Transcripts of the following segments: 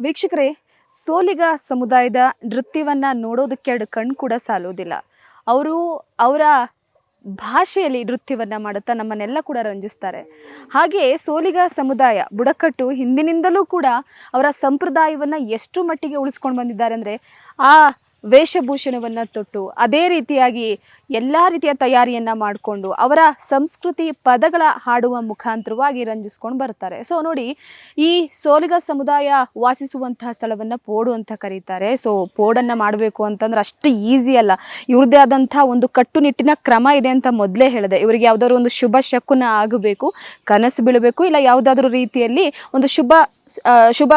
ವೀಕ್ಷಕರೇ, ಸೋಲಿಗ ಸಮುದಾಯದ ನೃತ್ಯವನ್ನು ನೋಡೋದಕ್ಕೆ ಎರಡು ಕಣ್ಣು ಕೂಡ ಸಾಲೋದಿಲ್ಲ. ಅವರು ಅವರ ಭಾಷೆಯಲ್ಲಿ ನೃತ್ಯವನ್ನು ಮಾಡುತ್ತಾ ನಮ್ಮನ್ನೆಲ್ಲ ಕೂಡ ರಂಜಿಸ್ತಾರೆ. ಹಾಗೆಯೇ ಸೋಲಿಗ ಸಮುದಾಯ, ಬುಡಕಟ್ಟು ಹಿಂದಿನಿಂದಲೂ ಕೂಡ ಅವರ ಸಂಪ್ರದಾಯವನ್ನು ಎಷ್ಟು ಮಟ್ಟಿಗೆ ಉಳಿಸ್ಕೊಂಡು ಬಂದಿದ್ದಾರೆ ಅಂದರೆ ಆ ವೇಷಭೂಷಣವನ್ನು ತೊಟ್ಟು, ಅದೇ ರೀತಿಯಾಗಿ ಎಲ್ಲ ರೀತಿಯ ತಯಾರಿಯನ್ನು ಮಾಡಿಕೊಂಡು ಅವರ ಸಂಸ್ಕೃತಿ ಪದಗಳ ಹಾಡುವ ಮುಖಾಂತರವಾಗಿ ರಂಜಿಸ್ಕೊಂಡು ಬರ್ತಾರೆ. ಸೊ ನೋಡಿ, ಈ ಸೋಲಿಗ ಸಮುದಾಯ ವಾಸಿಸುವಂತಹ ಸ್ಥಳವನ್ನು ಪೋಡು ಅಂತ ಕರೀತಾರೆ. ಸೊ ಪೋಡನ್ನು ಮಾಡಬೇಕು ಅಂತಂದ್ರೆ ಅಷ್ಟು ಈಸಿ ಅಲ್ಲ. ಇವ್ರದ್ದೇ ಆದಂಥ ಒಂದು ಕಟ್ಟುನಿಟ್ಟಿನ ಕ್ರಮ ಇದೆ ಅಂತ ಮೊದಲೇ ಹೇಳಿದೆ. ಇವರಿಗೆ ಯಾವುದಾದ್ರು ಒಂದು ಶುಭ ಶಕುನ ಆಗಬೇಕು, ಕನಸು ಬೀಳಬೇಕು, ಇಲ್ಲ ಯಾವುದಾದ್ರೂ ರೀತಿಯಲ್ಲಿ ಒಂದು ಶುಭ ಶುಭ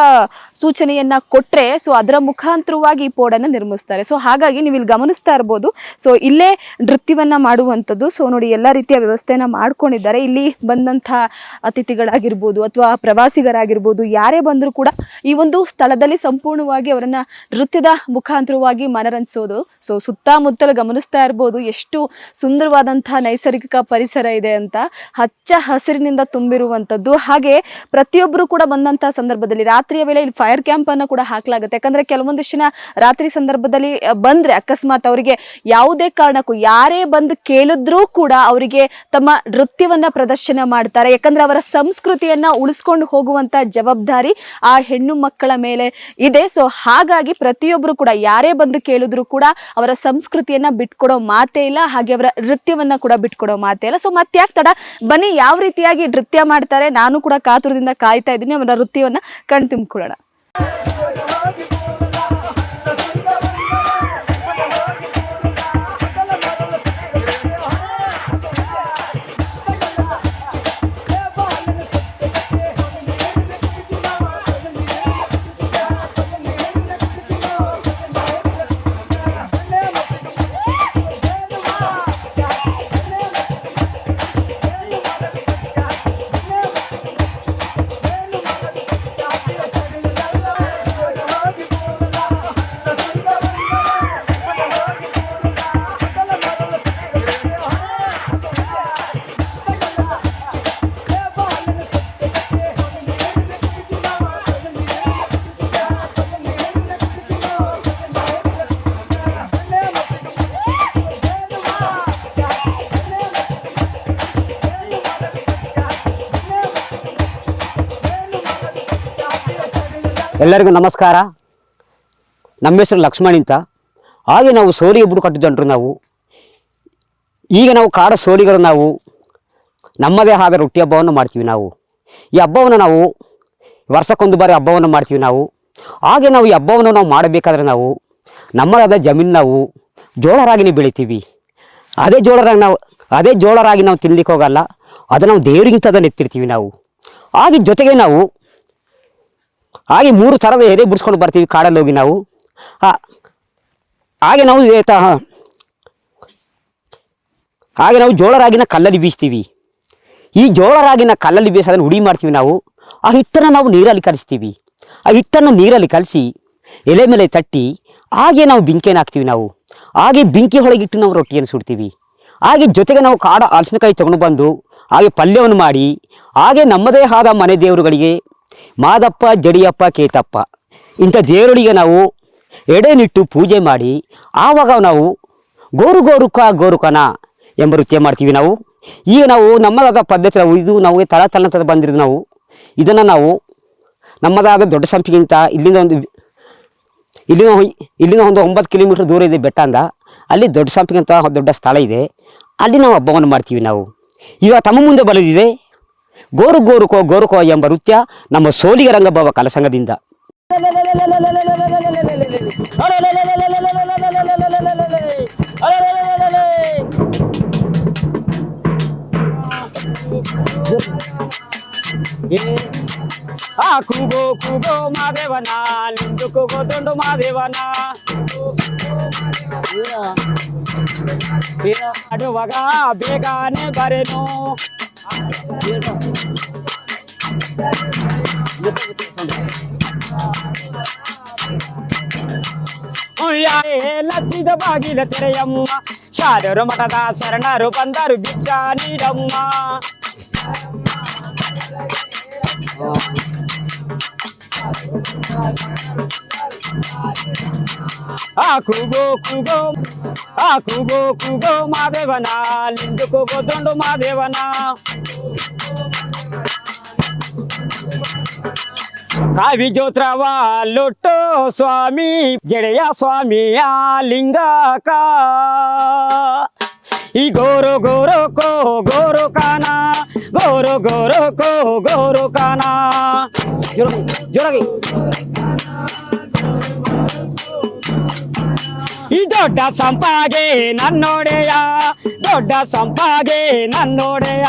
ಸೂಚನೆಯನ್ನ ಕೊಟ್ರೆ ಸೊ ಅದರ ಮುಖಾಂತರವಾಗಿ ಪೋಡನ್ನು ನಿರ್ಮಿಸ್ತಾರೆ. ಸೊ ಹಾಗಾಗಿ ನೀವು ಇಲ್ಲಿ ಗಮನಿಸ್ತಾ ಇರ್ಬೋದು. ಸೊ ಇಲ್ಲೇ ನೃತ್ಯವನ್ನ ಮಾಡುವಂಥದ್ದು. ಸೊ ನೋಡಿ, ಎಲ್ಲ ರೀತಿಯ ವ್ಯವಸ್ಥೆನ ಮಾಡ್ಕೊಂಡಿದ್ದಾರೆ. ಇಲ್ಲಿ ಬಂದಂಥ ಅತಿಥಿಗಳಾಗಿರ್ಬೋದು ಅಥವಾ ಪ್ರವಾಸಿಗರಾಗಿರ್ಬೋದು, ಯಾರೇ ಬಂದರೂ ಕೂಡ ಈ ಒಂದು ಸ್ಥಳದಲ್ಲಿ ಸಂಪೂರ್ಣವಾಗಿ ಅವರನ್ನ ನೃತ್ಯದ ಮುಖಾಂತರವಾಗಿ ಮನರಂಜಿಸೋದು. ಸೊ ಸುತ್ತಮುತ್ತಲು ಗಮನಿಸ್ತಾ ಇರ್ಬೋದು. ಎಷ್ಟು ಸುಂದರವಾದಂತಹ ನೈಸರ್ಗಿಕ ಪರಿಸರ ಇದೆ ಅಂತ. ಹಚ್ಚ ಹಸಿರಿನಿಂದ ತುಂಬಿರುವಂಥದ್ದು. ಹಾಗೆ ಪ್ರತಿಯೊಬ್ಬರು ಕೂಡ ಬಂದಂತಹ ಸಂದರ್ಭದಲ್ಲಿ ರಾತ್ರಿಯ ವೇಳೆ ಇಲ್ಲಿ ಫೈರ್ ಕ್ಯಾಂಪ್ ಅನ್ನು ಕೂಡ ಹಾಕಲಾಗುತ್ತೆ. ಯಾಕಂದ್ರೆ ಕೆಲವೊಂದಿಷ್ಟು ಜನ ರಾತ್ರಿ ಸಂದರ್ಭದಲ್ಲಿ ಬಂದ್ರೆ ಅಕಸ್ಮಾತ್ ಅವರಿಗೆ ಯಾವುದೇ ಕಾರಣಕ್ಕೂ ಯಾರೇ ಬಂದು ಕೇಳಿದ್ರೂ ಕೂಡ ಅವರಿಗೆ ತಮ್ಮ ನೃತ್ಯವನ್ನ ಪ್ರದರ್ಶನ ಮಾಡ್ತಾರೆ. ಯಾಕಂದ್ರೆ ಅವರ ಸಂಸ್ಕೃತಿಯನ್ನ ಉಳಿಸ್ಕೊಂಡು ಹೋಗುವಂತ ಜವಾಬ್ದಾರಿ ಆ ಹೆಣ್ಣು ಮಕ್ಕಳ ಮೇಲೆ ಇದೆ. ಸೊ ಹಾಗಾಗಿ ಪ್ರತಿಯೊಬ್ಬರು ಕೂಡ ಯಾರೇ ಬಂದು ಕೇಳಿದ್ರು ಕೂಡ ಅವರ ಸಂಸ್ಕೃತಿಯನ್ನ ಬಿಟ್ಕೊಡೋ ಮಾತೇ ಇಲ್ಲ, ಹಾಗೆ ಅವರ ನೃತ್ಯವನ್ನ ಕೂಡ ಬಿಟ್ಕೊಡೋ ಮಾತೇ ಇಲ್ಲ. ಸೊ ಮತ್ತೆ ತಡ, ಬನ್ನಿ, ಯಾವ ರೀತಿಯಾಗಿ ನೃತ್ಯ ಮಾಡ್ತಾರೆ, ನಾನು ಕೂಡ ಕಾತುರದಿಂದ ಕಾಯ್ತಾ ಇದ್ದೀನಿ, ಅವರ ನೃತ್ಯವನ್ನ ಕಣ್ ತುಂಬಿಕೊಳ್ಳೋಣ. ಎಲ್ಲರಿಗೂ ನಮಸ್ಕಾರ. ನಮ್ಮ ಹೆಸರು ಲಕ್ಷ್ಮಣ್ ಅಂತ. ಹಾಗೆ ನಾವು ಸೋಲಿಗೆ ಬಿಟ್ಟು ಕಟ್ಟಿದ್ದಂಟ್ರು ನಾವು. ಈಗ ನಾವು ಕಾಡ ಸೋಲಿಗರು ನಾವು. ನಮ್ಮದೇ ಆದ ರೊಟ್ಟಿ ಹಬ್ಬವನ್ನು ಮಾಡ್ತೀವಿ ನಾವು. ಈ ಹಬ್ಬವನ್ನು ನಾವು ವರ್ಷಕ್ಕೊಂದು ಬಾರಿ ಹಬ್ಬವನ್ನು ಮಾಡ್ತೀವಿ ನಾವು. ಹಾಗೆ ನಾವು ಈ ಹಬ್ಬವನ್ನು ನಾವು ಮಾಡಬೇಕಾದ್ರೆ ನಾವು ನಮ್ಮದಾದ ಜಮೀನು ನಾವು ಜೋಳ ರಾಗಿನೇ ಬೆಳಿತೀವಿ. ಅದೇ ಜೋಳ ರಾಗಿ ನಾವು, ಅದೇ ಜೋಳ ರಾಗಿ ನಾವು ತಿನ್ಲಿಕ್ಕೆ ಹೋಗಲ್ಲ. ಅದು ನಾವು ದೇವರಿಗಿಂತ ಅದನ್ನು ಎತ್ತಿರ್ತೀವಿ ನಾವು. ಹಾಗೆ ಜೊತೆಗೆ ನಾವು ಹಾಗೆ ಮೂರು ಥರದ ಎದೆ ಬಿಡಿಸ್ಕೊಂಡು ಬರ್ತೀವಿ ಕಾಡಲ್ಲಿ ಹೋಗಿ ನಾವು. ಹಾಗೆ ನಾವು. ಹಾಗೆ ನಾವು ಜೋಳ ರಾಗಿನ ಕಲ್ಲಲ್ಲಿ ಬೀಸ್ತೀವಿ. ಈ ಜೋಳ ರಾಗಿನ ಕಲ್ಲಲ್ಲಿ ಬೀಸೋದನ್ನು ಹುಡಿ ಮಾಡ್ತೀವಿ ನಾವು. ಆ ಹಿಟ್ಟನ್ನು ನಾವು ನೀರಲ್ಲಿ ಕಲಿಸ್ತೀವಿ. ಆ ಹಿಟ್ಟನ್ನು ನೀರಲ್ಲಿ ಕಲಸಿ ಎಲೆ ಮೇಲೆ ತಟ್ಟಿ ಹಾಗೆ ನಾವು ಬೆಂಕಿಯನ್ನು ಹಾಕ್ತೀವಿ ನಾವು. ಹಾಗೆ ಬೆಂಕಿ ಒಳಗಿಟ್ಟು ನಾವು ರೊಟ್ಟಿಯನ್ನು ಸುಡ್ತೀವಿ. ಹಾಗೆ ಜೊತೆಗೆ ನಾವು ಕಾಡ ಹಲಸಿನಕಾಯಿ ತಗೊಂಡು ಬಂದು ಹಾಗೆ ಪಲ್ಯವನ್ನು ಮಾಡಿ ಹಾಗೆ ನಮ್ಮದೇ ಆದ ಮನೆ ದೇವರುಗಳಿಗೆ ಮಾದಪ್ಪ, ಜಡಿಯಪ್ಪ, ಕೇತಪ್ಪ. ಇಂಥ ದೇವರುಗಳಿಗೆ ನಾವು ಎಡೆನಿಟ್ಟು ಪೂಜೆ ಮಾಡಿ, ಆವಾಗ ನಾವು ಗೋರು ಗೋರುಕ ಗೋರುಕನ ಎಂಬ ನೃತ್ಯ ಮಾಡ್ತೀವಿ ನಾವು. ಈಗ ನಾವು ನಮ್ಮದಾದ ಪದ್ಧತಿ ನಾವು, ಇದು ನಾವು ತಳ ತಳಂತದ ಬಂದಿರೋದು ನಾವು. ಇದನ್ನು ನಾವು ನಮ್ಮದಾದ ದೊಡ್ಡ ಸಂಪಿಗಿಂತ ಇಲ್ಲಿಂದ ಒಂದು ಇಲ್ಲಿನ ಇಲ್ಲಿನ ಒಂದು ಒಂಬತ್ತು ಕಿಲೋಮೀಟ್ರ್ ದೂರ ಇದೆ ಬೆಟ್ಟ ಅಂದ ಅಲ್ಲಿ ದೊಡ್ಡ ಸಂಪಿಗೆ ಅಂತ ದೊಡ್ಡ ಸ್ಥಳ ಇದೆ. ಅಲ್ಲಿ ನಾವು ಹಬ್ಬವನ್ನು ಮಾಡ್ತೀವಿ ನಾವು. ಇವಾಗ ತಮ್ಮ ಮುಂದೆ ಬರದಿದೆ ಗೋರು ಗೋರುಕೋ ಗೋರುಕೋ ಎಂಬ ನೃತ್ಯ ನಮ್ಮ ಸೋಲಿಗ ರಂಗಭವ ಕಲಸಂಗದಿಂದ. ఆ కుగో కుగో మా దేవనా నిండుకు పోతుండు మా దేవనా. అడువగా బేగానే బరెను. లచ్చిద బాగిల తెరయమ్మ. బిచ్చా నీడమ్మ. ఆకుగో కుగో ఆకుగో జ్యోత్రవా లొట్టో స్వామి జడయ స్వామి ఆ లింగాక. ఈ గోరు గోరు కో గోరు కానా. గోరు గోరు కో గోరు ಕಾನ. జోరగి ಈ ದೊಡ್ಡ ಸಂಪಾಗೆ ನನ್ನೊಡೆಯಾ ದೊಡ್ಡ ಸಂಪಾಗೆ ನನ್ನೊಡೆಯ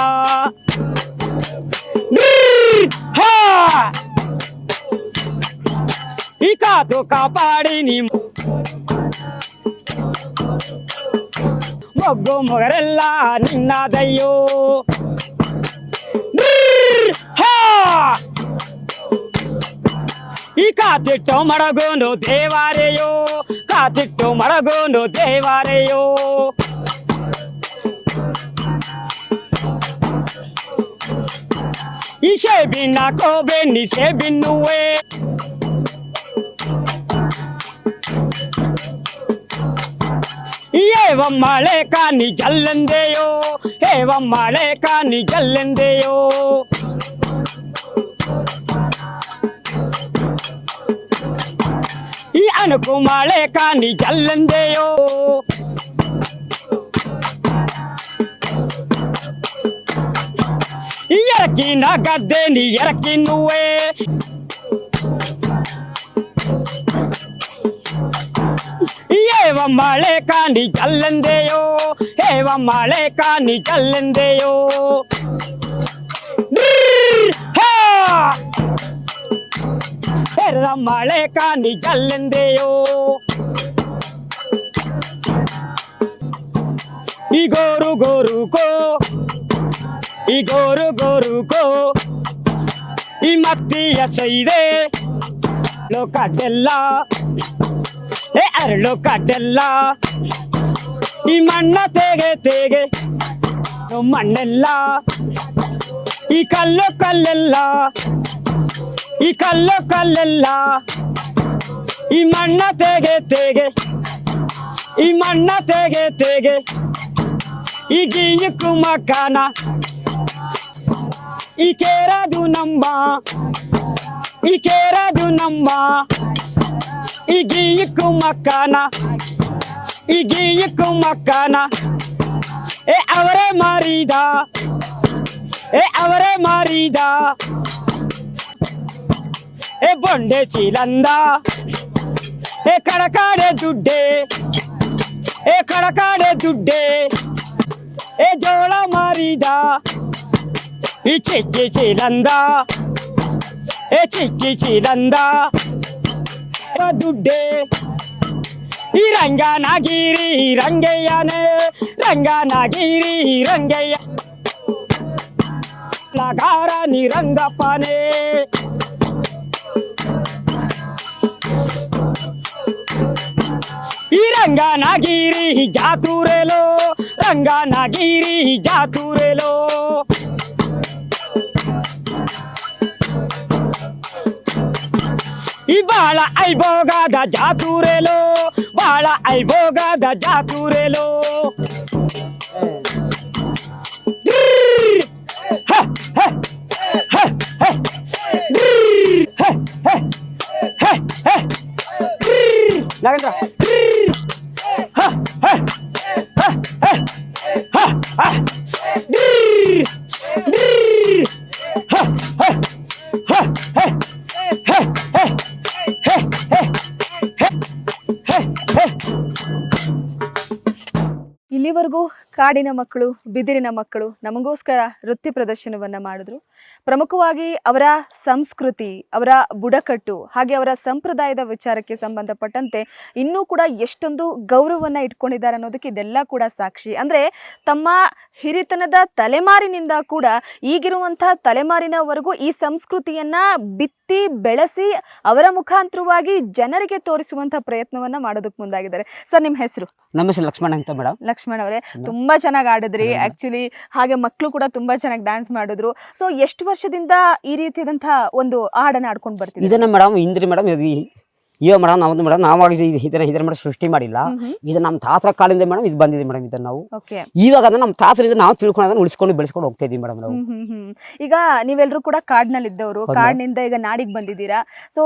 ಈ ಕಾದು ಕಾಪಾಡಿ ನಿಮ್ಮ ಮೊಗ್ಗು ಮೊಗರೆಲ್ಲ ನಿನ್ನದಯ್ಯೋ ಈ ಕಾತಿಟ್ಟು ಮಡಗೋನು ದೇವಾರೆಯೋ ಕಾತಿಟ್ಟು ಮಡಗೋನು ದೇವಾರೆಯೋ ಈ ಶೇಬಿನ ಕೋಬೆ ನಿ ಶೇಬಿನ್ನುವೆ ఏవమ్మాళే కాని జల్లందేయో ఏవమ్మాళే కాని జల్లందేయో ఈ అనుకు మಳೆ కాని జల్లందేయో. ఎరకి నా గద్దే నీ ఎరకి నువ్వే. ఏవమ్మాళే కాని చల్లందేయో ఏవమ్మాళే కాని చల్లందేయో ಮಳೆ ಕಾಣಿ ಜಲ್ಲೆಂದೆಯೋ ಈ ಗೋರು ಗೋರು ಕೋ, ಈ ಗೋರು ಗೋರು ಕೋ, ಈ ಮತ್ತಿಯ ಸೈದೆ ಲೋಕಡ್ಡೆಲ್ಲ ಏ ಅರಳು ಕಡ್ಡೆಲ್ಲ ಈ ಮಣ್ಣ ತೇಗೆ ತೇಗೆ ಮಣ್ಣೆಲ್ಲ ಈ ಕಲ್ಲು ಕಲ್ಲೆಲ್ಲ ಈ ಕಲ್ಲು ಕಲ್ಲೆಲ್ಲ, ಈ ಮಣ್ಣ ತೆಗೆ ತೆಗೆ, ಈ ಮಣ್ಣ ತೆಗೆ ತೆಗೆ, ಈ ಗೀಯಕ್ಕೂ ಮಕ್ಕನ ಈ ಕೇರದು ನಂಬ, ಈ ಕೇರದು ನಂಬ, ಈ ಗೀಯಕ್ಕೂ ಮಕ್ಕನ ಈ ಗೀಯಕ್ಕೂ ಮಕ್ಕನ ಏ ಅವರೇ ಮಾರಿದ, ಏ ಅವರೇ ಮಾರಿದ हे बोंडेची लंदा हे कडकाडे दुड्डे हे कडकाडे दुड्डे हे जोळ मारिदा ही चिक्कीची लंदा हे चिक्कीची लंदा ದುಡ್ಡೆ ಈ ರಂಗನಾಗಿರಿ ರಂಗಯ್ಯನೇ ರಂಗನಾಗಿರಿ ರಂಗಯ್ಯ ನಗಾರ ನಿರಂಗಪ್ಪನೇ రంగనగిరి జాతూరేలో రంగనగిరి జాతూరేలో ఇవాళ అయిపోగాద జాతూరేలో వాళ్ళ అయిపోగాద జాతూరేలో Hey! ನಾಗೇಂದ್ರ ಇಲ್ಲಿವರೆಗೂ ಕಾಡಿನ ಮಕ್ಕಳು, ಬಿದಿರಿನ ಮಕ್ಕಳು ನಮಗೋಸ್ಕರ ನೃತ್ಯ ಪ್ರದರ್ಶನವನ್ನು ಮಾಡಿದ್ರು. ಪ್ರಮುಖವಾಗಿ ಅವರ ಸಂಸ್ಕೃತಿ, ಅವರ ಬುಡಕಟ್ಟು, ಹಾಗೆ ಅವರ ಸಂಪ್ರದಾಯದ ವಿಚಾರಕ್ಕೆ ಸಂಬಂಧಪಟ್ಟಂತೆ ಇನ್ನೂ ಕೂಡ ಎಷ್ಟೊಂದು ಗೌರವವನ್ನು ಇಟ್ಕೊಂಡಿದ್ದಾರೆ ಅನ್ನೋದಕ್ಕೆ ಇದೆಲ್ಲ ಕೂಡ ಸಾಕ್ಷಿ. ಅಂದರೆ ತಮ್ಮ ಹಿರಿತನದ ತಲೆಮಾರಿನಿಂದ ಕೂಡ ಈಗಿರುವಂತಹ ತಲೆಮಾರಿನವರೆಗೂ ಈ ಸಂಸ್ಕೃತಿಯನ್ನ ಬಿತ್ತಿ ಬೆಳೆಸಿ ಅವರ ಮುಖಾಂತರವಾಗಿ ಜನರಿಗೆ ತೋರಿಸುವಂತಹ ಪ್ರಯತ್ನವನ್ನ ಮಾಡೋದಕ್ಕೆ ಮುಂದಾಗಿದ್ದಾರೆ. ಸರ್ ನಿಮ್ಮ ಹೆಸರು? ನಮ್ಮ ಹೆಸರು ಲಕ್ಷ್ಮಣ ಅಂತ ಮೇಡಮ್ ಲಕ್ಷ್ಮಣ ಅವರೇ. ತುಂಬಾ ಚೆನ್ನಾಗಿ ಆಡಿದ್ರಿ. ಆಕ್ಚುಲಿ ಹಾಗೆ ಮಕ್ಕಳು ಕೂಡ ತುಂಬಾ ಚೆನ್ನಾಗಿ ಡ್ಯಾನ್ಸ್ ಮಾಡಿದ್ರು. ಸೊ ಎಷ್ಟು ವರ್ಷದಿಂದ ಈ ರೀತಿಯಾದಂತಹ ಒಂದು ಹಾಡನ್ನ ಆಡ್ಕೊಂಡು ಬರ್ತೀವಿ ಇದನ್ನ ಮೇಡಮ್ ಇಂದ್ರಿ ಮೇಡಮ್ ಇವಾಗ ಮೇಡಮ್ ನಮ್ದು ಮೇಡಮ್ ನಾವಾಗ ಇದರ ಇದನ್ನ ಮೇಡಮ್ ಸೃಷ್ಟಿ ಮಾಡಿಲ್ಲ. ಇದು ನಮ್ಮ ತಾತರ ಕಾಲಿಂದ ಮೇಡಮ್ ಇದು ಬಂದಿದೆ ಮೇಡಮ್ ಇದನ್ನ ನಾವು. ಇವಾಗ ಅದನ್ನ ನಮ್ಮ ತಾತರಿಂದ ನಾವು ತಿಳ್ಕೊಂಡು ಉಳಿಸ್ಕೊಂಡು ಬೆಳೆಸ್ಕೊಂಡು ಹೋಗ್ತಾ ಇದೀವಿ ಮೇಡಮ್ ನಾವು. ಈಗ ನೀವೆಲ್ಲರೂ ಕೂಡ ಕಾಡ್ನಲ್ಲಿ ಇದ್ದವರು ಕಾಡಿನಿಂದ ಈಗ ನಾಡಿಗೆ ಬಂದಿದ್ದೀರಾ? ಸೊ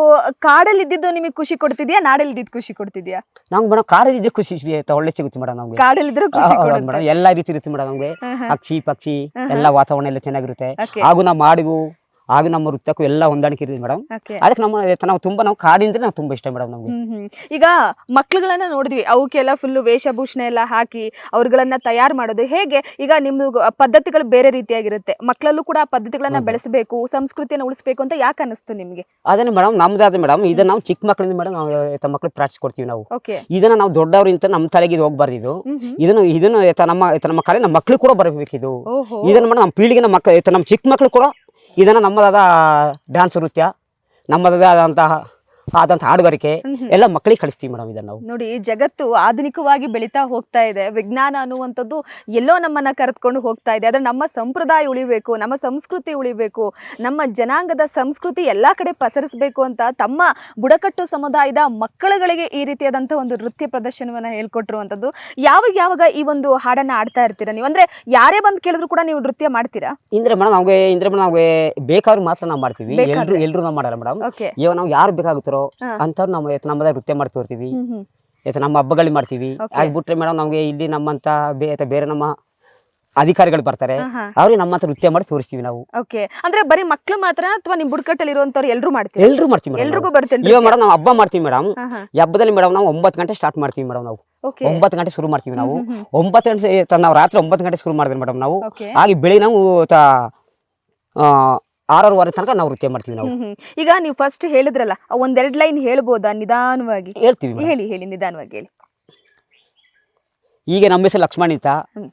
ಕಾಡಲ್ಲಿ ಇದ್ದಿದ್ದು ನಿಮಗೆ ಖುಷಿ ಕೊಡ್ತಿದ್ಯಾ? ನಾಡಲ್ಲಿ ಇದ್ದಿದ್ದು ಖುಷಿ ಕೊಡ್ತಿದ್ಯಾ? ನಮ್ಗೆ ಮೇಡಮ್ ಕಾಡಲ್ಲಿ ಇದ್ರೆ ಖುಷಿ ಒಳ್ಳೆ ಸಿಗುತ್ತೆ ಮೇಡಮ್ ನಮ್ಗೆ. ಕಾಡಲ್ಲಿ ಇದ್ರೆ ಖುಷಿ ಮೇಡಮ್. ಎಲ್ಲ ರೀತಿ ಇರುತ್ತೆ ಮೇಡಮ್ ನಮ್ಗೆ. ಪಕ್ಷಿ ಪಕ್ಷಿ ಎಲ್ಲ ವಾತಾವರಣ ಎಲ್ಲ ಚೆನ್ನಾಗಿರುತ್ತೆ. ಹಾಗೂ ನಾವು ಹಾಡಿಗೂ ಹಾಗೂ ನಮ್ಮ ವೃತ್ತಕ್ಕೂ ಎಲ್ಲ ಹೊಂದಾಣಿಕೆ ಇರ್ತೀವಿ ಮೇಡಮ್. ಅದಕ್ಕೆ ನಮ್ಮ ನಾವು ತುಂಬಾ ನಾವು ಕಾಡಿಂದ ನಾವು ತುಂಬಾ ಇಷ್ಟ ಮೇಡಮ್ ನಮ್ಗೆ. ಹ್ಮ್ ಹ್ಮ್. ಈಗ ಮಕ್ಳುಗಳನ್ನ ನೋಡಿದ್ವಿ ಅವಕ್ಕೆಲ್ಲ ಫುಲ್ ವೇಷಭೂಷಣ ಎಲ್ಲ ಹಾಕಿ ಅವ್ರಗಳನ್ನ ತಯಾರು ಮಾಡೋದು ಹೇಗೆ? ಈಗ ನಿಮ್ದು ಗ- ಪದ್ಧತಿಗಳು ಬೇರೆ ರೀತಿಯಾಗಿರುತ್ತೆ. ಮಕ್ಕಳಲ್ಲೂ ಕೂಡ ಆ ಪದ್ಧತಿಗಳನ್ನ ಬೆಳೆಸಬೇಕು ಸಂಸ್ಕೃತಿಯನ್ನು ಉಳಿಸಬೇಕು ಅಂತ ಯಾಕೆ ಅನಿಸ್ತು ನಿಮ್ಗೆ? ಅದನ್ನ ಮೇಡಮ್ ನಮ್ದಾದ ಮೇಡಮ್ ಇದನ್ನ ನಾವು ಚಿಕ್ಕ ಮಕ್ಕಳಿಂದ ಮೇಡಮ್ ನಾವು ತಮ್ಮ ಮಕ್ಳಿಗೆ ಪ್ರಾಕ್ಟಿಸ್ ಕೊಡ್ತೀವಿ ನಾವು. ಓಕೆ ಇದನ್ನ ನಾವು ದೊಡ್ಡವ್ರಿಂತ ನಮ್ಮ ತಲೆಗೆ ಇದು ಹೋಗ್ಬಾರ್ದು ಇದು. ಇದನ್ನು ಇದನ್ನು ನಮ್ಮ ನಮ್ಮ ಕಲೆ ನಮ್ಮ ಮಕ್ಳಿಗೆ ಕೂಡ ಬರಬೇಕಿದು ಓಹೋ. ಇದನ್ನ ಮೇಡಮ್ ನಮ್ಮ ಪೀಳಿಗೆ ನಮ್ಮ ಮಕ್ಕಳು ನಮ್ಮ ಚಿಕ್ಕ ಮಕ್ಕಳು ಕೂಡ ಇದನ್ನ ನಮ್ಮದಾದ ಡ್ಯಾನ್ಸ್ ನೃತ್ಯ ನಮ್ಮದಾದಂತಹ ಆದಂತಹ ಹಾಡುಗಾರಿಕೆ ಎಲ್ಲ ಮಕ್ಕಳಿಗೆ ಕಳಿಸ್ತೀವಿ ಮೇಡಮ್ ಇದನ್ನ ನಾವು. ನೋಡಿ ಜಗತ್ತು ಆಧುನಿಕವಾಗಿ ಬೆಳೀತಾ ಹೋಗ್ತಾ ಇದೆ. ವಿಜ್ಞಾನ ಅನ್ನುವಂಥದ್ದು ಎಲ್ಲೋ ನಮ್ಮನ್ನ ಕರೆದುಕೊಂಡು ಹೋಗ್ತಾ ಇದೆ. ಆದ್ರೆ ನಮ್ಮ ಸಂಪ್ರದಾಯ ಉಳಿಬೇಕು ನಮ್ಮ ಸಂಸ್ಕೃತಿ ಉಳಿಬೇಕು ನಮ್ಮ ಜನಾಂಗದ ಸಂಸ್ಕೃತಿ ಎಲ್ಲಾ ಕಡೆ ಪಸರಿಸಬೇಕು ಅಂತ ತಮ್ಮ ಬುಡಕಟ್ಟು ಸಮುದಾಯದ ಮಕ್ಕಳುಗಳಿಗೆ ಈ ರೀತಿಯಾದಂಥ ಒಂದು ನೃತ್ಯ ಪ್ರದರ್ಶನವನ್ನ ಹೇಳ್ಕೊಟ್ಟಿರುವಂಥದ್ದು. ಯಾವಾಗ ಯಾವಾಗ ಈ ಒಂದು ಹಾಡನ್ನ ಆಡ್ತಾ ಇರ್ತೀರಾ ನೀವು? ಅಂದ್ರೆ ಯಾರೇ ಬಂದು ಕೇಳಿದ್ರು ಕೂಡ ನೀವು ನೃತ್ಯ ಮಾಡ್ತೀರಾ? ಇಂದ್ರೆ ಮೇಡಮ್ ನಮಗೆ ಇಂದ್ರೆ ಮೇಡಮ್ ನಮಗೆ ಬೇಕಾದ್ರೂ ಮಾತ್ರ ನಾವು ಮಾಡ್ತೀವಿ. ಎಲ್ಲರೂ ಎಲ್ರು ನಾವು ಮಾಡಲ್ಲ ಮೇಡಮ್. ಓಕೆ ಇವಾಗ ನಾವು ಯಾರು ಬೇಕಾಗುತ್ತಾರೋ ಅಂತವ್ರು ನಾವು ನಮ್ಮ ನಮ್ಮದೇ ನೃತ್ಯ ಮಾಡ್ತಾ ಇರ್ತೀವಿ ಹ್ಮ್. ಹ್ಮ್ ನಮ್ಮ ಹಬ್ಬಗಳಿಗೆ ಮಾಡ್ತೀವಿ. ಹಾಗೆ ಆಗ್ಬಿಟ್ರೆ ಮೇಡಮ್ ನಮಗೆ ಇಲ್ಲಿ ನಮ್ಮಂತ ಬೇ ಬೇರೆ ನಮ್ಮ ಅಧಿಕಾರಿಗಳು ಬರ್ತಾರೆ. ಅವ್ರಿಗೆ ನಮ್ಮಂತ ನೃತ್ಯ ಮಾಡಿ ತೋರಿಸ್ತೀವಿ ನಾವು. ಓಕೆ ಅಂದ್ರೆ ಬರೀ ಮಕ್ಕಳು ಮಾತ್ರ ಅಥವಾ ನಿಮ್ ಬುಡಕಟ್ಟಲ್ಲಿ ಇರುವಂತವ್ರು ಎಲ್ಲರೂ ಮಾಡ್ತೀವಿ ಎಲ್ರು ಮಾಡ್ತೀವಿ ಎಲ್ರಿಗೂ ಬರ್ತೀವಿ ಇವಾಗ ಮೇಡಮ್ ನಾವು ಹಬ್ಬ ಮಾಡ್ತೀವಿ ಮೇಡಮ್. ಹಾ ಹಾ. ಈ ಹಬ್ಬದಲ್ಲಿ ಮೇಡಮ್ ನಾವು ಒಂಬತ್ತು ಗಂಟೆ ಸ್ಟಾರ್ಟ್ ಮಾಡ್ತೀವಿ ಮೇಡಮ್ ನಾವು. ಓಕೆ ಒಂಬತ್ತು ಗಂಟೆ ಶುರು ಮಾಡ್ತೀವಿ ನಾವು. ಒಂಬತ್ತು ಗಂಟೆ ತ- ನಾವು ರಾತ್ರಿ ಒಂಬತ್ತು ಗಂಟೆ ಶುರು ಮಾಡಿದ್ವಿ ಮೇಡಮ್ ನಾವು. ಓಕೆ ಹಾಗೆ ಬೆಳಿಗ್ಗೆ ನಾವು ತ- ಆ, ಆರೂವರೆ ತನಕ ನಾವು ನೃತ್ಯ ಮಾಡ್ತೀವಿ ನಾವು. ಹ್ಮ್ ಹ್ಮ್. ಈಗ ನೀವು ಫಸ್ಟ್ ಹೇಳಿದ್ರಲ್ಲ ಆ ಒಂದೆರಡ್ ಲೈನ್ ಹೇಳ್ಬೋದಾ ನಿಧಾನವಾಗಿ? ಹೇಳ್ತೀವಿ madam. ಹೇಳಿ ಹೇಳಿ ನಿಧಾನವಾಗಿ ಹೇಳಿ. ಈಗ ನಮ್ಮ ಹೆಸರು ಲಕ್ಷ್ಮಣ ಅಂತ. ಹ್ಮ್.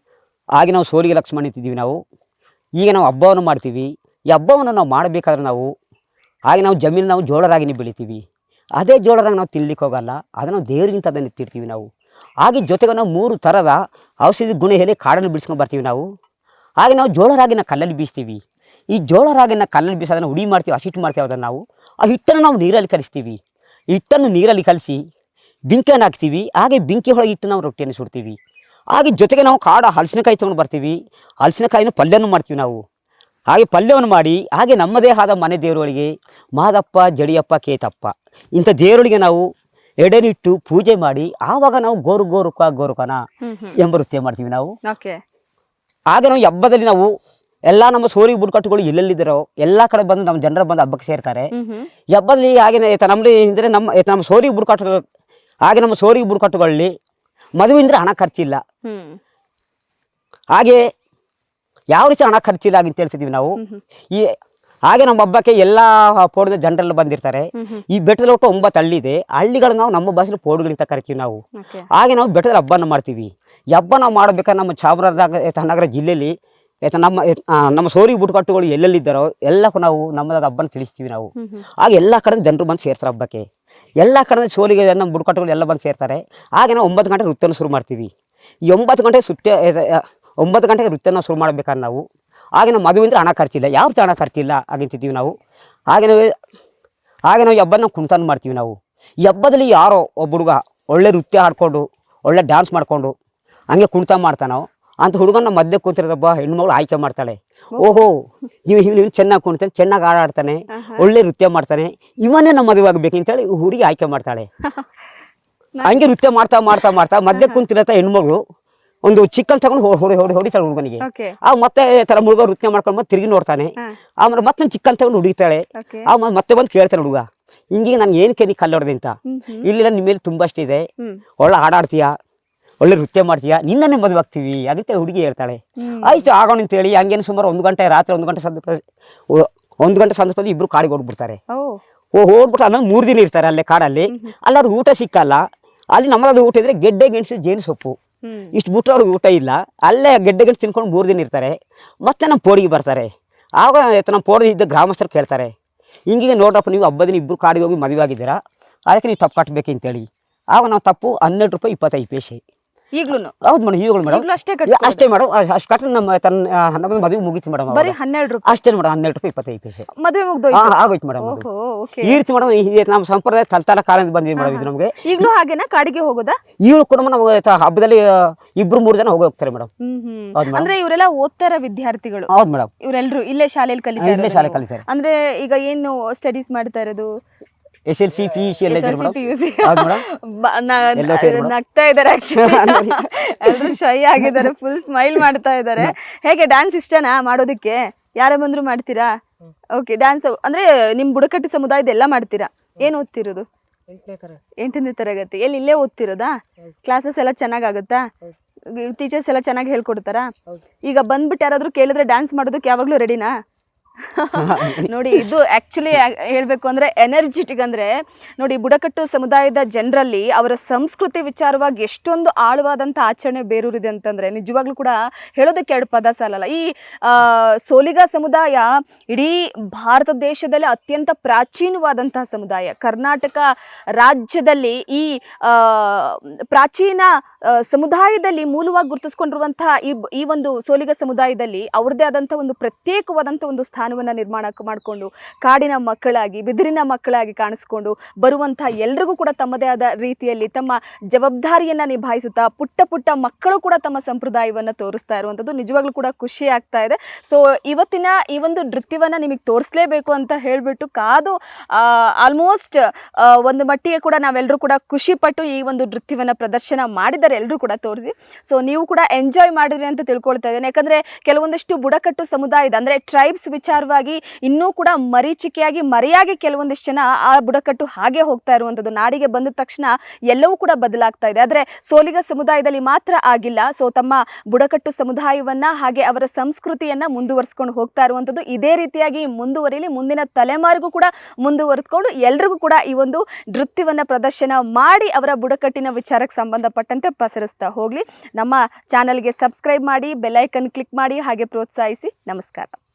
ಹಾಗೆ ನಾವು ಸೋಲಿಗೆ ಲಕ್ಷ್ಮಣ ಅಂತಿದ್ದೀವಿ ನಾವು. ಈಗ ನಾವು ಹಬ್ಬವನ್ನು ಮಾಡ್ತೀವಿ. ಈ ಹಬ್ಬವನ್ನು ನಾವು ಮಾಡಬೇಕಾದ್ರೆ ನಾವು ಹಾಗೆ ನಾವು ಜಮೀನು ನಾವು ಜೋಳರಾಗಿನೇ ಬೆಳಿತೀವಿ. ಅದೇ ಜೋಳರಾಗ ನಾವು ತಿನ್ಲಿಕ್ಕೆ ಹೋಗಲ್ಲ ಅದನ್ನು ನಾವು ದೇವರಿಗಿಂತ ಅದನ್ನು ತಿರ್ತೀವಿ ನಾವು. ಹಾಗೆ ಜೊತೆಗೆ ನಾವು ಮೂರು ಥರದ ಔಷಧಿ ಗುಣ ಹೇಳಿ ಕಾಡನ್ನು ಬಿಡಿಸ್ಕೊಂಡು ಬರ್ತೀವಿ ನಾವು. ಹಾಗೆ ನಾವು ಜೋಳ ರಾಗಿನ ಕಲ್ಲಲ್ಲಿ ಬೀಸ್ತೀವಿ. ಈ ಜೋಳ ರಾಗಿನ ಕಲ್ಲಲ್ಲಿ ಬೀಸಿ ಅದನ್ನು ಹುಡಿ ಮಾಡ್ತೀವಿ ಹಸಿಟ್ಟು ಮಾಡ್ತೀವಿ ಅದನ್ನು ನಾವು. ಆ ಹಿಟ್ಟನ್ನು ನಾವು ನೀರಲ್ಲಿ ಕಲಿಸ್ತೀವಿ. ಹಿಟ್ಟನ್ನು ನೀರಲ್ಲಿ ಕಲಿಸಿ ಬೆಂಕಿಯನ್ನು ಹಾಕ್ತೀವಿ. ಹಾಗೆ ಬೆಂಕಿ ಒಳಗೆ ಇಟ್ಟು ನಾವು ರೊಟ್ಟಿಯನ್ನು ಸುಡ್ತೀವಿ. ಹಾಗೆ ಜೊತೆಗೆ ನಾವು ಕಾಡ ಹಲಸಿನಕಾಯಿ ತೊಗೊಂಡು ಬರ್ತೀವಿ. ಹಲಸಿನಕಾಯಿನ ಪಲ್ಯನೂ ಮಾಡ್ತೀವಿ ನಾವು. ಹಾಗೆ ಪಲ್ಯವನ್ನು ಮಾಡಿ ಹಾಗೆ ನಮ್ಮದೇ ಆದ ಮನೆ ದೇವರುಗಳಿಗೆ ಮಾದಪ್ಪ ಜಡಿಯಪ್ಪ ಕೇತಪ್ಪ. ಇಂಥ ದೇವರುಗಳಿಗೆ ನಾವು ಎಡೆನಿಟ್ಟು ಪೂಜೆ ಮಾಡಿ ಆವಾಗ ನಾವು ಗೋರು ಗೋರುಕ ಗೋರುಕನ ಎಂಬ ನೃತ್ಯ ಮಾಡ್ತೀವಿ ನಾವು. ಆಗ ನಾವು ಹಬ್ಬದಲ್ಲಿ ನಾವು ಎಲ್ಲ ನಮ್ಮ ಸೋರಿ ಬುಡ್ಕಟ್ಟುಗಳು ಎಲ್ಲೆಲ್ಲಿದ್ದಾರೋ ಎಲ್ಲ ಕಡೆ ಬಂದು ನಮ್ಮ ಜನರ ಬಂದು ಹಬ್ಬಕ್ಕೆ ಸೇರ್ತಾರೆ. ಈ ಹಬ್ಬದಲ್ಲಿ ಹಾಗೆ ನಮ್ಮಲ್ಲಿ ಅಂದರೆ ನಮ್ಮ ನಮ್ಮ ಸೋರಿ ಬುಡ್ಕಟ್ಟು ಹಾಗೆ ನಮ್ಮ ಸೋರಿ ಬುಡ್ಕಟ್ಟುಗಳಲ್ಲಿ ಮದುವೆ ಅಂದರೆ ಹಣ ಖರ್ಚಿಲ್ಲ. ಹಾಗೆ ಯಾವ ರೀತಿ ಹಣ ಖರ್ಚಿಲ್ಲ ಅಂತ ಹೇಳ್ತಿದ್ದೀವಿ ನಾವು. ಈ ಹಾಗೆ ನಮ್ಮ ಹಬ್ಬಕ್ಕೆ ಎಲ್ಲ ಪೋಡದ ಜನರೆಲ್ಲ ಬಂದಿರ್ತಾರೆ. ಈ ಬೆಟ್ಟದಲ್ಲಿ ಒಟ್ಟು ಒಂಬತ್ತು ಹಳ್ಳಿ ಇದೆ. ಹಳ್ಳಿಗಳು ನಾವು ನಮ್ಮ ಭಾಷೆಲಿ ಪೋಡುಗಳಿಂದ ಕರಿತೀವಿ ನಾವು. ಹಾಗೆ ನಾವು ಬೆಟ್ಟದಲ್ಲಿ ಹಬ್ಬನ ಮಾಡ್ತೀವಿ. ಈ ಹಬ್ಬ ನಾವು ಮಾಡಬೇಕಾದ್ರೆ ನಮ್ಮ ಚಾಮರಾಜನಗರ ನಗರ ಜಿಲ್ಲೆಯಲ್ಲಿ ನಮ್ಮ ನಮ್ಮ ಸೋರಿ ಬುಟ್ಕಟ್ಟುಗಳು ಎಲ್ಲೆಲ್ಲಿದ್ದಾರೋ ಎಲ್ಲಕ್ಕೂ ನಾವು ನಮ್ಮದಾದ ಹಬ್ಬನ ತಿಳಿಸ್ತೀವಿ ನಾವು. ಹಾಗೆ ಎಲ್ಲ ಕಡೆ ಜನರು ಬಂದು ಸೇರ್ತಾರೆ ಹಬ್ಬಕ್ಕೆ. ಎಲ್ಲ ಕಡೆ ಸೋಲಿಗೆ ನಮ್ಮ ಬುಡ್ಕಟ್ಟುಗಳು ಎಲ್ಲ ಬಂದು ಸೇರ್ತಾರೆ. ಹಾಗೆ ನಾವು ಒಂಬತ್ತು ಗಂಟೆ ನೃತ್ಯನ ಶುರು ಮಾಡ್ತೀವಿ. ಈ ಒಂಬತ್ತು ಗಂಟೆ ಸುತ್ತ ಒಂಬತ್ತು ಗಂಟೆಗೆ ನೃತ್ಯನ ಶುರು ಮಾಡ್ಬೇಕಾದ್ರೆ ನಾವು ಹಾಗೆ ನಮ್ಮ ಮದುವೆ ಅಂದರೆ ಹಣ ಖರ್ಚಿಲ್ಲ. ಯಾವ ರೀತಿ ಹಣ ಖರ್ಚಿಲ್ಲ? ಹಾಗಂತಿದ್ದೀವಿ ನಾವು. ಹಾಗೆ ನಾವು ಹಾಗೆ ನಾವು ಹಬ್ಬನ ನಾವು ಮಾಡ್ತೀವಿ ನಾವು. ಈ ಹಬ್ಬದಲ್ಲಿ ಯಾರೋ ಒಬ್ಬ ಹುಡುಗ ಒಳ್ಳೆ ನೃತ್ಯ ಆಡಿಕೊಂಡು ಒಳ್ಳೆ ಡ್ಯಾನ್ಸ್ ಮಾಡಿಕೊಂಡು ಹಂಗೆ ಕುಣಿತ ನಾವು ಅಂತ ಹುಡುಗನ ಮಧ್ಯೆ ಕೂತಿರೋದಬ್ಬ ಹೆಣ್ಮಗಳು ಆಯ್ಕೆ ಮಾಡ್ತಾಳೆ. ಓಹೋ ಇವ್ ಇವ್ನು ಚೆನ್ನಾಗಿ ಕುಣಿತಾನೆ ಚೆನ್ನಾಗಿ ಆಡಾಡ್ತಾನೆ ಒಳ್ಳೆ ನೃತ್ಯ ಮಾಡ್ತಾನೆ. ಇವನೇ ನಮ್ಮ ಮದುವೆ ಆಗಬೇಕು ಅಂತೇಳಿ ಹುಡುಗಿ ಆಯ್ಕೆ ಮಾಡ್ತಾಳೆ. ಹಂಗೆ ನೃತ್ಯ ಮಾಡ್ತಾ ಮಾಡ್ತಾ ಮಾಡ್ತಾ ಮಧ್ಯೆ ಕುಂತಿರತ್ತ ಹೆಣ್ಮಗಳು ಒಂದು ಚಿಕ್ಕನ್ ತಗೊಂಡು ಹೊಡಿ ಹೊಡಿ ಹೊಡಿತಾಳೆ ಹುಡುಗನಿಗೆ ಆ ಮತ್ತೆ ತರ ಹುಡುಗ ನೃತ್ಯ ಮಾಡ್ಕೊಂಡು ಮತ್ತೆ ತಿರುಗಿ ನೋಡ್ತಾನೆ. ಆಮೇಲೆ ಮತ್ತೆ ಚಿಕ್ಕನ್ ತಗೊಂಡು ಹುಡುಗಿತಾಳೆ ಆ ಮತ್ತೆ ಬಂದು ಕೇಳ್ತಾನೆ ಹುಡುಗ ಹಿಂಗೆ ನಾನು ಏನಕ್ಕೆ ನೀ ಕಲ್ಲೊಡ್ದೆ ಅಂತ. ಇಲ್ಲಿ ನಿಮ್ಮ ಮೇಲೆ ತುಂಬ ಅಷ್ಟು ಇದೆ. ಒಳ್ಳೆ ಹಾಡಾಡ್ತೀಯಾ ಒಳ್ಳೆ ನೃತ್ಯ ಮಾಡ್ತೀಯಾ ನಿನ್ನನ್ನೇ ಮದುವೆ ಆಗ್ತೀವಿ ಅದಕ್ಕೆ ಹುಡುಗಿ ಹೇಳ್ತಾಳೆ. ಆಯ್ತು ಆಗೋಣ ಅಂತೇಳಿ ಹಂಗೇನು ಸುಮಾರು ಒಂದು ಗಂಟೆ ರಾತ್ರಿ ಒಂದು ಗಂಟೆ ಸಂದರ್ಭ ಒಂದು ಗಂಟೆ ಸಂದರ್ಭದಲ್ಲಿ ಇಬ್ರು ಕಾಡಿಗೆ ಹೋಗ್ಬಿಡ್ತಾರೆ. ಓ. ಓ ಹೋಗ್ಬಿಟ್ಟು ಅಲ್ಲ ಮೂರು ದಿನ ಇರ್ತಾರೆ ಅಲ್ಲೇ ಕಾಡಲ್ಲಿ. ಅಲ್ಲಿ ಅವ್ರಿಗೆ ಊಟ ಸಿಕ್ಕಲ್ಲ. ಅಲ್ಲಿ ನಮ್ಮದಾದ ಊಟ ಇದ್ರೆ ಗೆಡ್ಡೆ ಗೆಣಸು ಜೇನು ಸೊಪ್ಪು. ಇಷ್ಟು ಬಿಟ್ಟು ಅವ್ರಿಗೆ ಊಟ ಇಲ್ಲ. ಅಲ್ಲೇ ಗೆಡ್ಡೆಗಳು ತಿನ್ಕೊಂಡು ಮೂರು ದಿನ ಇರ್ತಾರೆ. ಮತ್ತೆ ನಮ್ಮ ಪೋಡಿಗೆ ಬರ್ತಾರೆ. ಆಗ ನಮ್ಮ ಪೋಡಿ ಇದ್ದ ಗ್ರಾಮಸ್ಥರು ಕೇಳ್ತಾರೆ. ಹಿಂಗೆ ನೋಡ್ರಪ್ಪ, ನೀವು ಹಬ್ಬದ ಇಬ್ಬರು ಕಾಡಿಗೆ ಹೋಗಿ ಮದುವೆ ಆಗಿದ್ದೀರಾ? ಅದಕ್ಕೆ ನೀವು ತಪ್ಪು ಕಟ್ಟಬೇಕು ಅಂತೇಳಿ ಆಗ ನಾವು ತಪ್ಪು ಹನ್ನೆರಡು ರೂಪಾಯಿ ಇಪ್ಪತ್ತೈದು ಪೈಸೆ. ಈಗ್ಲೂ ಹೌದು ಮೇಡಮ್ ಈಗಳು ಮೇಡಮ್. ಈಗ್ಲೂ ಅಷ್ಟೇ ಕಟ್ಸ್ಕೊಡೋದು? ಅಷ್ಟೇ ಮೇಡಮ್ ಅಷ್ಟು ಕಟ್ಟರೆ ನಮ್ಮ ತನ್ನ ನಮ್ಮ ಮದುವೆ ಮುಗೀತು ಮೇಡಮ್ ಬರೀ ಹನ್ನೆರಡು ರೂಪಾಯಿ. ಅಷ್ಟೇ ಮೇಡಮ್ ಹನ್ನೆರಡು ರೂಪಾಯಿ ಇಪ್ಪತ್ತೈದು ಪೈಸೆ. ಮದುವೆ ಹಾ ಮುಗ್ದೋಯ್ತು ಆಗೋಯ್ತು ಮೇಡಮ್ ಓಹೋ ಓಕೆ. ಈ ರೀತಿ ಮೇಡಮ್ ನಮ್ಮ ಸಂಪ್ರದಾಯ ತಲ್ತಾಲ ಕಾಲದಿಂದ ಬಂದಿದೆ ಮೇಡಮ್ ಇದು ನಮಗೆ. ಈಗ್ಲೂ ಹಾಗೇನಾ? ಕಾಡಿಗೆ ಹೋಗೋದಾ? ಈಗಲೂ ಕೂಡ ತ- ಹಬ್ಬದಲ್ಲಿ ಆ, ಇಬ್ರು ಮೂರು ಜನ ಹೋಗಿ ಹೋಗ್ತಾರೆ ಮೇಡಮ್. ಹ್ಮ್ ಹ್ಮ್. ಹೌದು ಅಂದ್ರೆ ಇವರೆಲ್ಲ ಓದ್ತಾರ ವಿದ್ಯಾರ್ಥಿಗಳು? ಹೌದು ಮೇಡಮ್. ಇವರೆಲ್ಲರೂ ಇಲ್ಲೇ ಶಾಲೆಯಲ್ಲಿ ಕಲಿತಾ ಇಲ್ಲೇ ಶಾಲೆ? ಕಲಿತಾರೆ ಅಂದ್ರೆ ಈಗ ಏನು ಸ್ಟಡೀಸ್ ಮಾಡ್ತಾ ಇರೋದು? S L C P U C ಎಲ್ಲ. ನಗ್ತಾ ಇದಾರೆ ಎಲ್ಲರೂ ಶೈ ಆಗಿದ್ದಾರೆ ಫುಲ್ ಸ್ಮೈಲ್ ಮಾಡ್ತಾ ಇದ್ದಾರೆ. ಹೇಗೆ ಡ್ಯಾನ್ಸ್ ಇಷ್ಟನಾ ಮಾಡೋದಕ್ಕೆ? ಯಾರೇ ಬಂದ್ರು ಮಾಡ್ತೀರಾ ಓಕೆ ಡ್ಯಾನ್ಸ್ ಅಂದ್ರೆ ನಿಮ್ ಬುಡಕಟ್ಟು ಸಮುದಾಯದ ಎಲ್ಲ ಮಾಡ್ತೀರಾ? ಏನ್ ಓದ್ತಿರೋದು? ಎಂಟನೇ ತರಗತಿ. ಎಲ್ಲಿ ಇಲ್ಲೇ ಓದ್ತಿರೋದಾ? ಕ್ಲಾಸಸ್ ಎಲ್ಲ ಚೆನ್ನಾಗಾಗುತ್ತಾ? ಟೀಚರ್ಸ್ ಎಲ್ಲ ಚೆನ್ನಾಗಿ ಹೇಳ್ಕೊಡ್ತಾರಾ? ಈಗ ಬಂದ್ಬಿಟ್ಟು ಯಾರಾದ್ರೂ ಕೇಳಿದ್ರೆ ಡ್ಯಾನ್ಸ್ ಮಾಡೋದಕ್ಕೆ ಯಾವಾಗ್ಲೂ ರೆಡಿನಾ ನೋಡಿ, ಇದು ಆಕ್ಚುಲಿ ಹೇಳ್ಬೇಕು ಅಂದ್ರೆ ಎನರ್ಜೆಟಿಕ್ ಅಂದ್ರೆ, ನೋಡಿ, ಬುಡಕಟ್ಟು ಸಮುದಾಯದ ಜನರಲ್ಲಿ ಅವರ ಸಂಸ್ಕೃತಿ ವಿಚಾರವಾಗಿ ಎಷ್ಟೊಂದು ಆಳವಾದಂಥ ಆಚರಣೆ ಬೇರೂರಿದೆ ಅಂತಂದ್ರೆ, ನಿಜವಾಗ್ಲೂ ಕೂಡ ಹೇಳೋದಕ್ಕೆ ಎರಡು ಪದ ಸಾಲಲ್ಲ. ಈ ಸೋಲಿಗ ಸಮುದಾಯ ಇಡೀ ಭಾರತ ದೇಶದಲ್ಲಿ ಅತ್ಯಂತ ಪ್ರಾಚೀನವಾದಂತಹ ಸಮುದಾಯ. ಕರ್ನಾಟಕ ರಾಜ್ಯದಲ್ಲಿ ಈ ಪ್ರಾಚೀನ ಸಮುದಾಯದಲ್ಲಿ ಮೂಲವಾಗಿ ಗುರುತಿಸ್ಕೊಂಡಿರುವಂತಹ ಈ ಒಂದು ಸೋಲಿಗ ಸಮುದಾಯದಲ್ಲಿ ಅವ್ರದ್ದೇ ಆದಂಥ ಒಂದು ಪ್ರತ್ಯೇಕವಾದಂಥ ಒಂದು ಸ್ಥಾನವನ್ನು ನಿರ್ಮಾಣ ಮಾಡಿಕೊಂಡು ಕಾಡಿನ ಮಕ್ಕಳಾಗಿ, ಬಿದಿರಿನ ಮಕ್ಕಳಾಗಿ ಕಾಣಿಸ್ಕೊಂಡು ಬರುವಂಥ ಎಲ್ರಿಗೂ ಕೂಡ ತಮ್ಮದೇ ಆದ ರೀತಿಯಲ್ಲಿ ತಮ್ಮ ಜವಾಬ್ದಾರಿಯನ್ನು ನಿಭಾಯಿಸುತ್ತಾ ಪುಟ್ಟ ಪುಟ್ಟ ಮಕ್ಕಳು ಕೂಡ ತಮ್ಮ ಸಂಪ್ರದಾಯವನ್ನು ತೋರಿಸ್ತಾ ಇರುವಂಥದ್ದು ನಿಜವಾಗ್ಲೂ ಕೂಡ ಖುಷಿ ಆಗ್ತಾ ಇದೆ. ಸೊ ಇವತ್ತಿನ ಈ ಒಂದು ನೃತ್ಯವನ್ನು ನಿಮಗೆ ತೋರಿಸಲೇಬೇಕು ಅಂತ ಹೇಳಿಬಿಟ್ಟು ಕಾದು ಆಲ್ಮೋಸ್ಟ್ ಒಂದು ಮಟ್ಟಿಗೆ ಕೂಡ ನಾವೆಲ್ಲರೂ ಕೂಡ ಖುಷಿ ಪಟ್ಟು ಈ ಒಂದು ನೃತ್ಯವನ್ನು ಪ್ರದರ್ಶನ ಮಾಡಿದ್ದಾರೆ ಎಲ್ಲರೂ ಕೂಡ ತೋರಿಸಿ. ಸೊ ನೀವು ಕೂಡ ಎಂಜಾಯ್ ಮಾಡಿದ್ರಿ ಅಂತ ತಿಳ್ಕೊಳ್ತಾ ಇದ್ದೇನೆ. ಯಾಕಂದರೆ ಕೆಲವೊಂದಷ್ಟು ಬುಡಕಟ್ಟು ಸಮುದಾಯದ, ಅಂದರೆ ಟ್ರೈಬ್ಸ್ ವಿಚಾರವಾಗಿ ಇನ್ನೂ ಕೂಡ ಮರೀಚಿಕೆಯಾಗಿ, ಮರೆಯಾಗಿ ಕೆಲವೊಂದಿಷ್ಟು ಜನ ಆ ಬುಡಕಟ್ಟು ಹಾಗೆ ಹೋಗ್ತಾ ಇರುವಂಥದ್ದು. ನಾಡಿಗೆ ಬಂದ ತಕ್ಷಣ ಎಲ್ಲವೂ ಕೂಡ ಬದಲಾಗ್ತಾ ಇದೆ. ಆದರೆ ಸೋಲಿಗ ಸಮುದಾಯದಲ್ಲಿ ಮಾತ್ರ ಆಗಿಲ್ಲ. ಸೊ, ತಮ್ಮ ಬುಡಕಟ್ಟು ಸಮುದಾಯವನ್ನ ಹಾಗೆ ಅವರ ಸಂಸ್ಕೃತಿಯನ್ನ ಮುಂದುವರಿಸ್ಕೊಂಡು ಹೋಗ್ತಾ ಇರುವಂಥದ್ದು. ಇದೇ ರೀತಿಯಾಗಿ ಮುಂದುವರಿಲಿ, ಮುಂದಿನ ತಲೆಮಾರಿಗೂ ಕೂಡ ಮುಂದುವರೆದುಕೊಂಡು ಎಲ್ರಿಗೂ ಕೂಡ ಈ ಒಂದು ನೃತ್ಯವನ್ನು ಪ್ರದರ್ಶನ ಮಾಡಿ ಅವರ ಬುಡಕಟ್ಟಿನ ವಿಚಾರಕ್ಕೆ ಸಂಬಂಧಪಟ್ಟಂತೆ ಪಸರಿಸ್ತಾ ಹೋಗಲಿ. ನಮ್ಮ ಚಾನಲ್ಗೆ ಸಬ್ಸ್ಕ್ರೈಬ್ ಮಾಡಿ ಬೆಲ್ಲೈಕನ್ ಕ್ಲಿಕ್ ಮಾಡಿ, ಹಾಗೆ ಪ್ರೋತ್ಸಾಹಿಸಿ. ನಮಸ್ಕಾರ.